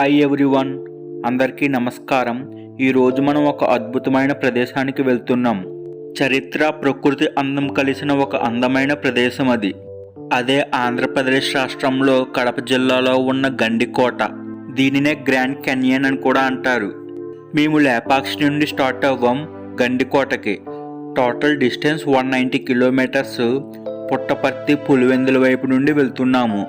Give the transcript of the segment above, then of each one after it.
Hi everyone. అందరికీ నమస్కారం. ఈరోజు మనం ఒక అద్భుతమైన ప్రదేశానికి వెళ్తున్నాం. చరిత్ర ప్రకృతి అందం కలిసిన ఒక అందమైన ప్రదేశం అది. అదే ఆంధ్రప్రదేశ్ రాష్ట్రంలో కడప జిల్లాలో ఉన్న గండికోట. దీనినే గ్రాండ్ కెన్యన్ అని కూడా అంటారు. మేము లేపాక్షి నుండి స్టార్ట్ అవ్వం గండికోటకి. Total distance one ninety kilometres. Puttaparthi Pulivendula వైపు నుండి వెళ్తున్నాము.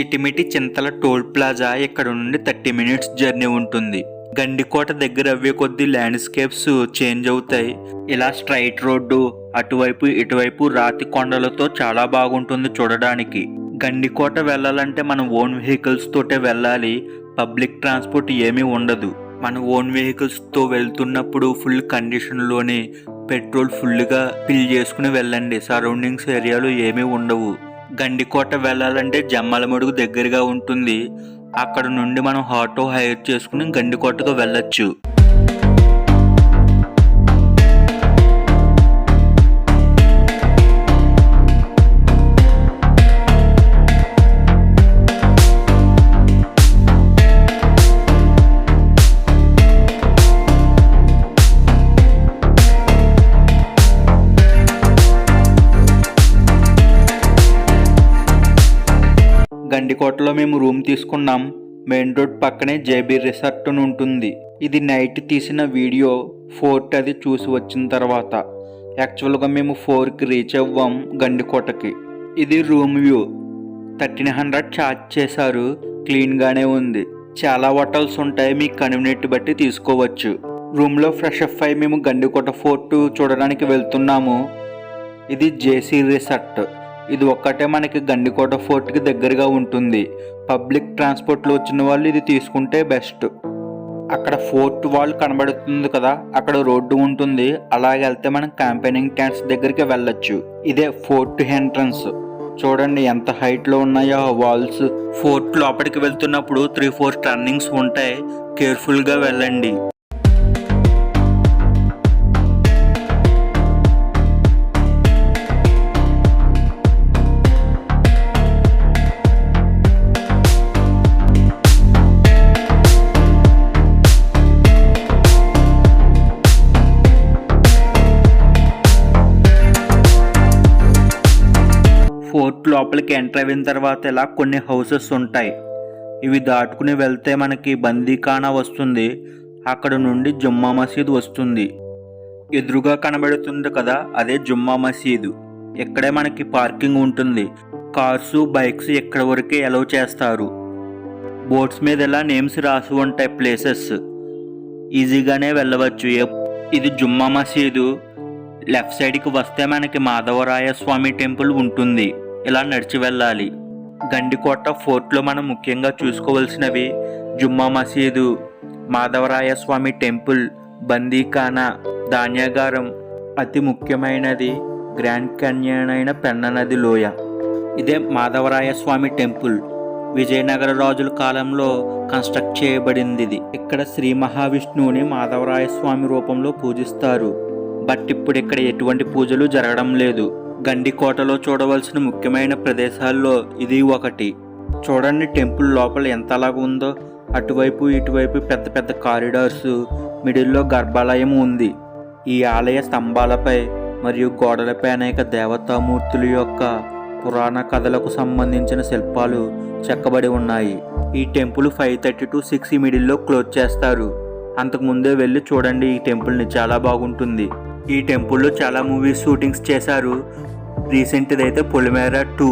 చిటిమిటి చింతల టోల్ ప్లాజా ఇక్కడ నుండి థర్టీ మినిట్స్ జర్నీ ఉంటుంది. గండికోట దగ్గర అవ్వే కొద్ది ల్యాండ్స్కేప్స్ చేంజ్ అవుతాయి. ఇలా స్ట్రైట్ రోడ్డు అటువైపు ఇటువైపు రాతి కొండలతో చాలా బాగుంటుంది చూడడానికి. గండికోట వెళ్ళాలంటే మన ఓన్ వెహికల్స్ తోటే వెళ్ళాలి. పబ్లిక్ ట్రాన్స్పోర్ట్ ఏమీ ఉండదు. మన ఓన్ వెహికల్స్తో వెళ్తున్నప్పుడు ఫుల్ కండిషన్లోనే పెట్రోల్ ఫుల్గా ఫిల్ చేసుకుని వెళ్ళండి. సరౌండింగ్స్ ఏరియాలో ఏమీ ఉండవు. గండికోట వెళ్ళాలంటే జమ్మలమడుగు దగ్గరగా ఉంటుంది. అక్కడ నుండి మనం ఆటో హైర్ చేసుకుని గండికోటకు వెళ్ళొచ్చు. గండికోటలో మేము రూమ్ తీసుకున్నాం. మెయిన్ రోడ్ పక్కనే జేబీ రిసార్ట్ అని ఉంటుంది. ఇది నైట్ తీసిన వీడియో. ఫోర్ట్ అది చూసి వచ్చిన తర్వాత. యాక్చువల్గా మేము ఫోర్కి రీచ్ అవ్వాం గండికోటకి ఇది room view. Thirteen hundred charge చేశారు. క్లీన్గానే ఉంది. చాలా హోటల్స్ ఉంటాయి. మీ కన్వీనియంట్ బట్టి తీసుకోవచ్చు. రూమ్లో ఫ్రెష్ అప్ అయి మేము గండికోట ఫోర్ట్ చూడడానికి వెళ్తున్నాము. ఇది జేసీ రిసార్ట్. ఇది ఒక్కటే మనకి గండికోట ఫోర్ట్కి దగ్గరగా ఉంటుంది. పబ్లిక్ ట్రాన్స్పోర్ట్లో వచ్చిన వాళ్ళు ఇది తీసుకుంటే బెస్ట్. అక్కడ ఫోర్ట్ వాల్ కనబడుతుంది కదా అక్కడ రోడ్డు ఉంటుంది. అలాగే వెళ్తే మనం క్యాంపెయినింగ్ ట్యాంక్స్ దగ్గరికి వెళ్ళొచ్చు. ఇదే ఫోర్ట్ ఎంట్రన్స్. చూడండి ఎంత హైట్లో ఉన్నాయో ఆ వాల్స్. ఫోర్ట్ లోపలికి వెళ్తున్నప్పుడు త్రీ ఫోర్ టర్నింగ్స్ ఉంటాయి. కేర్ఫుల్గా వెళ్ళండి. ఫోర్ట్ లోపలికి ఎంటర్ అయిన తర్వాత ఇలా కొన్ని హౌసెస్ ఉంటాయి. ఇవి దాటుకుని వెళ్తే మనకి బందీఖానా వస్తుంది. అక్కడ నుండి జుమ్మా మసీద్ వస్తుంది. ఎదురుగా కనబడుతుంది కదా అదే జుమ్మా మసీదు. ఇక్కడే మనకి పార్కింగ్ ఉంటుంది. కార్స్ బైక్స్ ఇక్కడ వరకే అలౌ చేస్తారు. బోట్స్ మీద ఇలా నేమ్స్ రాసి ఉంటాయి ప్లేసెస్. ఈజీగానే వెళ్ళవచ్చు. ఇది జుమ్మా మసీదు. లెఫ్ట్ సైడ్కి వస్తే మనకి మాధవరాయ స్వామి టెంపుల్ ఉంటుంది. ఇలా నడిచి వెళ్ళాలి. గండికోట ఫోర్ట్లో మనం ముఖ్యంగా చూసుకోవాల్సినవి జుమ్మా మసీదు మాధవరాయ స్వామి టెంపుల్ బందీఖానా ధాన్యాగారం అతి ముఖ్యమైనది గ్రాండ్ కన్యాన్ అయిన పెన్న నది లోయ. ఇదే మాధవరాయ స్వామి టెంపుల్. విజయనగర రాజుల కాలంలో కన్స్ట్రక్ట్ చేయబడింది ఇది ఇక్కడ శ్రీ మహావిష్ణువుని మాధవరాయ స్వామి రూపంలో పూజిస్తారు. బట్ ఇప్పుడు ఇక్కడ ఎటువంటి పూజలు జరగడం లేదు. గండికోటలో చూడవలసిన ముఖ్యమైన ప్రదేశాల్లో ఇది ఒకటి. చూడండి టెంపుల్ లోపల ఎంతలాగా ఉందో. అటువైపు ఇటువైపు పెద్ద పెద్ద కారిడార్స్ మిడిల్లో గర్భాలయం ఉంది. ఈ ఆలయ స్తంభాలపై మరియు గోడలపై అనేక దేవతామూర్తుల యొక్క పురాణ కథలకు సంబంధించిన శిల్పాలు చెక్కబడి ఉన్నాయి. ఈ temple five thirty to six ఈ మిడిల్లో క్లోజ్ చేస్తారు. అంతకు ముందే వెళ్ళి చూడండి ఈ టెంపుల్ని. చాలా బాగుంటుంది. ఈ టెంపుల్లో చాలా మూవీస్ షూటింగ్స్ చేశారు. రీసెంట్ది అయితే పొలిమేర టూ.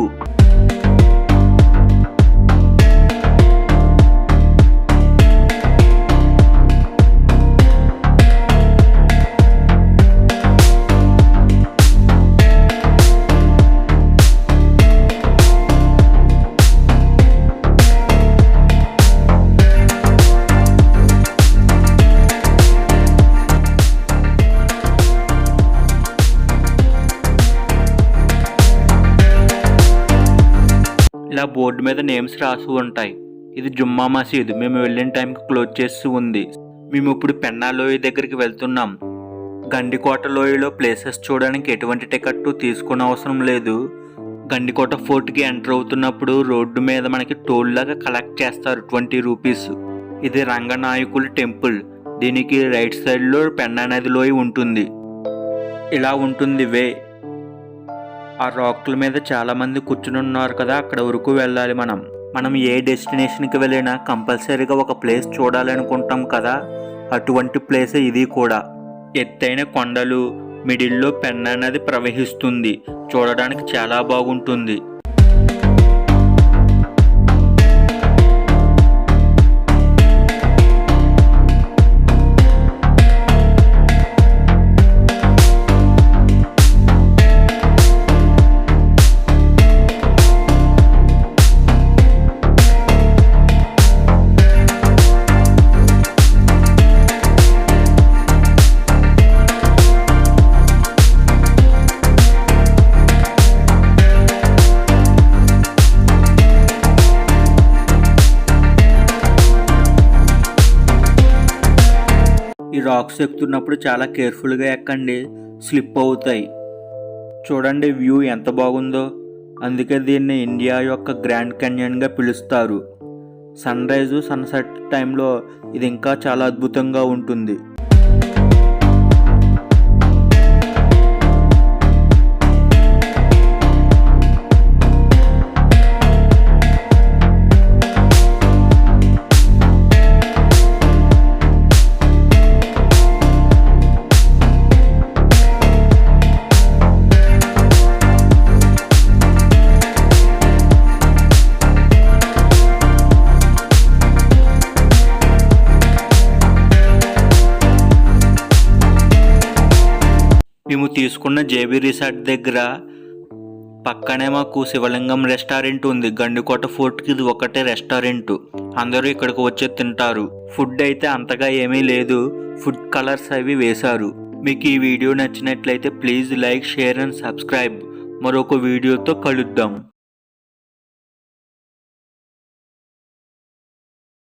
ఇలా బోర్డు మీద నేమ్స్ రాసి ఉంటాయి. ఇది జుమ్మా మసీద్. మేము వెళ్ళిన టైంకి క్లోజ్ చేసి ఉంది. మేము ఇప్పుడు పెన్నా లోయ దగ్గరికి వెళ్తున్నాం. గండికోట లోయలో ప్లేసెస్ చూడడానికి ఎటువంటి టికెట్ తీసుకునే అవసరం లేదు. గండికోట ఫోర్ట్కి ఎంటర్ అవుతున్నప్పుడు రోడ్డు మీద మనకి టోల్ లాగా కలెక్ట్ చేస్తారు ట్వంటీ రూపీస్. ఇది రంగనాయకుల టెంపుల్. దీనికి రైట్ సైడ్లో పెన్నా నది లోయ ఉంటుంది. ఇలా ఉంటుంది వే. ఆ రాక్ల మీద చాలామంది కూర్చుని ఉన్నారు కదా అక్కడ వరకు వెళ్ళాలి మనం. మనం ఏ డెస్టినేషన్కి వెళ్ళినా కంపల్సరీగా ఒక ప్లేస్ చూడాలనుకుంటాం కదా అటువంటి ప్లేసే ఇది కూడా. ఎత్తైన కొండలు మిడిల్లో పెన్నా నది ప్రవహిస్తుంది. చూడడానికి చాలా బాగుంటుంది. రాక్స్ ఎక్కుతున్నప్పుడు చాలా కేర్ఫుల్గా ఎక్కండి. స్లిప్ అవుతాయి. చూడండి వ్యూ ఎంత బాగుందో. అందుకే దీన్ని ఇండియా యొక్క గ్రాండ్ కెన్యన్గా పిలుస్తారు. సన్ రైజు సన్సెట్ టైంలో ఇది ఇంకా చాలా అద్భుతంగా ఉంటుంది. మేము తీసుకున్న జేబీ రిసార్ట్ దగ్గర పక్కనే మాకు శివలింగం రెస్టారెంట్ ఉంది. గండికోట ఫోర్ట్కి ఇది ఒకటే రెస్టారెంట్. అందరూ ఇక్కడికి వచ్చి తింటారు. ఫుడ్ అయితే అంతగా ఏమీ లేదు. ఫుడ్ కలర్స్ అవి వేశారు. మీకు ఈ వీడియో నచ్చినట్లయితే please like share and subscribe. మరొక వీడియోతో కలుద్దాం.